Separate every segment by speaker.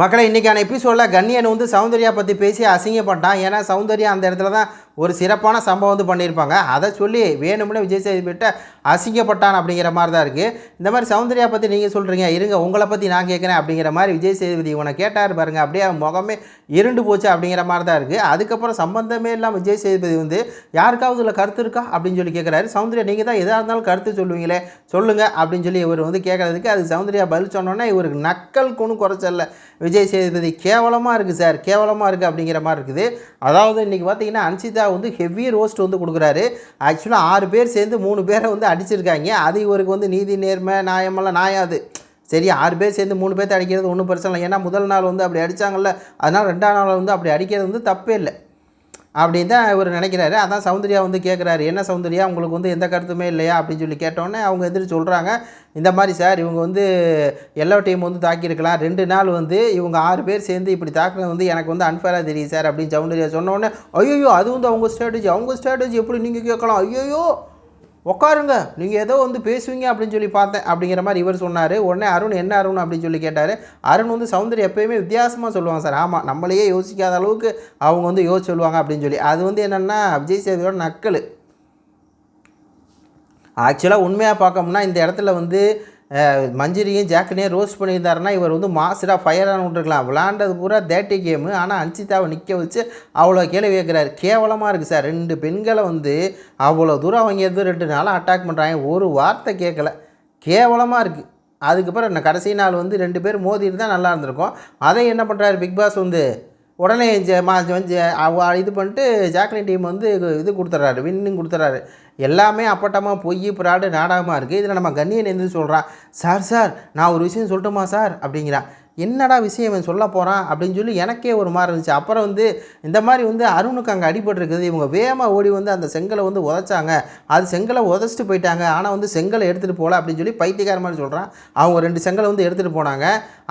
Speaker 1: மக்களை இன்றைக்கான எபிசோடில் கண்ணியன் வந்து சௌந்தர்யா பற்றி பேசி அசிங்கப்பட்டான். ஏன்னா சௌந்தர்யா அந்த இடத்துல தான் ஒரு சிறப்பான சம்பவம் வந்து பண்ணியிருப்பாங்க. அதை சொல்லி வேணும்னே விஜய் சேதுபதிட்ட அசிங்கப்பட்டான் அப்படிங்கிற மாதிரி தான் இருக்குது இந்த மாதிரி சௌந்தர்யா பற்றி நீங்கள் சொல்கிறீங்க இருங்க உங்களை பற்றி நான் கேட்குறேன் அப்படிங்கிற மாதிரி விஜய் சேதுபதி உன்னை கேட்டார் பாருங்க. அப்படியே முகமே இருண்டு போச்சு அப்படிங்கிற மாதிரி தான் இருக்குது அதுக்கப்புறம் சம்பந்தமே இல்லாமல் விஜய் சேதுபதி வந்து யாருக்காவது இதில் கருத்து இருக்கா அப்படின்னு சொல்லி கேட்குறாரு சௌந்தர்யா நீங்கள் தான் எதாக இருந்தாலும் கருத்து சொல்லுவீங்களே சொல்லுங்கள் அப்படின்னு சொல்லி இவர் வந்து கேட்குறதுக்கு அது சௌந்தர்யா பதில் சொன்னோன்னே இவருக்கு நக்கல் குணும் குறைச்சல்ல. விஜய் சேதுபதி கேவலமாக இருக்குது சார் கேவலமாக இருக்குது அப்படிங்கிற மாதிரி இருக்குது. அதாவது இன்றைக்கி பார்த்தீங்கன்னா அன்சிதா வந்து ஹெவி ரோஸ்ட் வந்து கொடுக்குறாரு. ஆக்சுவலாக ஆறு பேர் சேர்ந்து மூணு பேரை வந்து அடிச்சிருக்காங்க. அது இவருக்கு வந்து நீதி நேர்மை நியாயமெல்லாம் நாயாது சரி ஆறு பேர் சேர்ந்து மூணு பேர்த்த அடிக்கிறது ஒன்றும் பிரச்சனை இல்லை. ஏன்னா முதல் நாள் வந்து அப்படி அடித்தாங்கல்ல அதனால் ரெண்டாம் நாள் வந்து அப்படி அடிக்கிறது வந்து தப்பே இல்லை. அப்படின்னு தான் இவர் நினைக்கிறாரு. அதான் சௌந்தர்யா வந்து கேட்குறாரு என்ன சௌந்தர்யா? உங்களுக்கு வந்து எந்த கருத்துமே இல்லையா? அப்படின்னு சொல்லி கேட்டோன்னே அவங்க எதிர்த்து சொல்கிறாங்க இந்த மாதிரி சார் இவங்க வந்து எல்லா டீம் வந்து தாக்கியிருக்கலாம். ரெண்டு நாள் வந்து இவங்க ஆறு பேர் சேர்ந்து இப்படி தாக்குறது வந்து எனக்கு வந்து அன்ஃபேராக தெரியும் சார். அப்படின்னு சௌந்தர்யா சொன்னோடனே ஐயோ அது வந்து அவங்க ஸ்ட்ராட்டஜி அவங்க ஸ்ட்ராட்டஜி எப்படி நீங்கள் கேட்கலாம்? ஐயோ உட்காருங்க நீங்கள் ஏதோ வந்து பேசுவீங்க அப்படின்னு சொல்லி பார்த்தேன். அப்படிங்கிற மாதிரி இவர் சொன்னார். உடனே அருண் என்ன அருண்? அப்படின்னு சொல்லி கேட்டார். அருண் வந்து சௌந்தர்யா எப்பயுமே வித்தியாசமாக சொல்லுவாங்க சார். ஆமாம் நம்மளையே யோசிக்காத அளவுக்கு அவங்க வந்து யோசிச்சு சொல்லுவாங்க அப்படின்னு சொல்லி. அது வந்து என்னென்னா விஜய் சேதுவோட நக்கல். ஆக்சுவலாக உண்மையாக பார்க்கணும்னா இந்த இடத்துல வந்து மஞ்சரியும் ஜாக்கனையும் ரோஸ்ட் பண்ணியிருந்தாருன்னா இவர் வந்து மாஸ்டராக ஆன் விட்டுருக்கலாம். விளாண்டது பூரா தேட்டி கேமு ஆனால் அன்சிதாவை நிற்க வச்சு அவ்வளோ கேள்வி கேட்குறாரு கேவலமாக இருக்குது சார். ரெண்டு பெண்களை வந்து அவ்வளோ தூரம் அவங்க எது ரெண்டு நாளாக அட்டாக் பண்ணுறாங்க ஒரு வார்த்தை கேட்கல கேவலமாக இருக்குது அதுக்கப்புறம் என்ன கடைசி நாள் வந்து ரெண்டு பேர் மோதிட்டு தான் நல்லா இருந்திருக்கும். அதை என்ன பண்ணுறாரு பிக் பாஸ் வந்து? உடனே ஜ- மா அவ இது பண்ணிட்டு ஜாக்லின் டீம் வந்து இது கொடுத்துட்றாரு வின்னிங் கொடுத்துட்றாரு. எல்லாமே அப்பட்டமாக பொய் பிராடு நாடகமாக இருக்குது இதில் நம்ம கண்ணியன் எந்திரி சொல்கிறான் சார் சார் நான் ஒரு விஷயம் சொல்லட்டுமா சார்? அப்படிங்கிறான். என்னடா விஷயம் இவன் சொல்ல போகிறான் அப்படின்னு சொல்லி எனக்கே ஒரு மாதிரி இருந்துச்சு. அப்புறம் வந்து இந்த மாதிரி வந்து அருணுக்கு அங்கே அடிபட்டுருக்குது. இவங்க வேகமாக ஓடி வந்து அந்த செங்கலை வந்து உதச்சாங்க. அது செங்கலை உதச்சிட்டு போயிட்டாங்க. ஆனால் வந்து செங்கலை எடுத்துகிட்டு போகல அப்படின்னு சொல்லி பைத்தியக்கார மாதிரி சொல்கிறான் அவங்க ரெண்டு செங்கலை வந்து எடுத்துகிட்டு போனாங்க.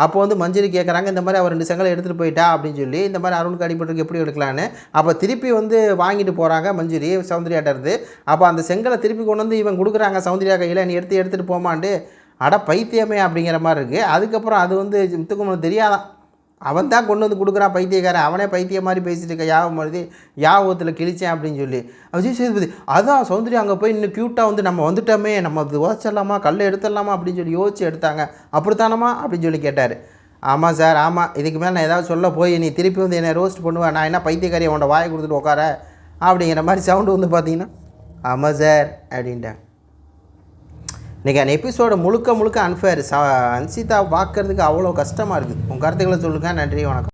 Speaker 1: அப்போ வந்து மஞ்சரி கேட்குறாங்க இந்த மாதிரி அவர் ரெண்டு செங்கலை எடுத்துகிட்டு போயிட்டா? அப்படின்னு சொல்லி இந்த மாதிரி அருணுக்கு அடிபட்டுருக்கு எப்படி எடுக்கலான்னு. அப்போ திருப்பி வந்து வாங்கிட்டு போகிறாங்க மஞ்சரி சௌந்தர்யாட்ட இருந்து. அப்போ அந்த செங்கலை திருப்பி கொண்டு வந்து இவன் கொடுக்குறாங்க சௌந்தர்யா கையில் நீ எடுத்து எடுத்துகிட்டு போமாண்டு அட பைத்தியமே அப்படிங்கிற மாதிரி இருக்குது அதுக்கப்புறம் அது வந்து முத்துக்குமரன் தெரியாதான் அவன் தான் கொண்டு வந்து கொடுக்குறான் பைத்தியக்காரன். அவனே பைத்தியம் மாதிரி பேசிட்டு இருக்க. யாபம் மாதிரி யாபத்தில் கிழிச்சேன் அப்படின்னு சொல்லி. விஜய் சேதுபதி அதான் சௌந்தர்யா அங்கே போய் இன்னும் க்யூட்டாக வந்து நம்ம வந்துட்டோமே நம்ம அது உதச்சிடலாமா கல் எடுத்துடலாமா அப்படின்னு சொல்லி யோசிச்சு எடுத்தாங்க. அப்படித்தானமா அப்படின்னு சொல்லி கேட்டார். ஆமாம் சார் ஆமாம் இதுக்கு மேலே நான் ஏதாவது சொல்ல போய் நீ திருப்பி வந்து என்னை ரோஸ்ட் பண்ணுவேன் நான் என்ன பைத்தியக்காரி உன்னை வாயை கொடுத்துட்டு உட்கார அப்படிங்கிற மாதிரி சவுண்டு வந்து பார்த்தீங்கன்னா ஆமாம் சார் அப்படின்ட்டேன் இன்றைக்கி அந்த எபிசோடு முழுக்க முழுக்க அன்ஃபேர் ச அன்சிதா பார்க்கறதுக்கு அவ்வளோ கஷ்டமாக இருக்குது. உங்கள் கருத்துக்களை சொல்லுங்கள் நன்றி வணக்கம்.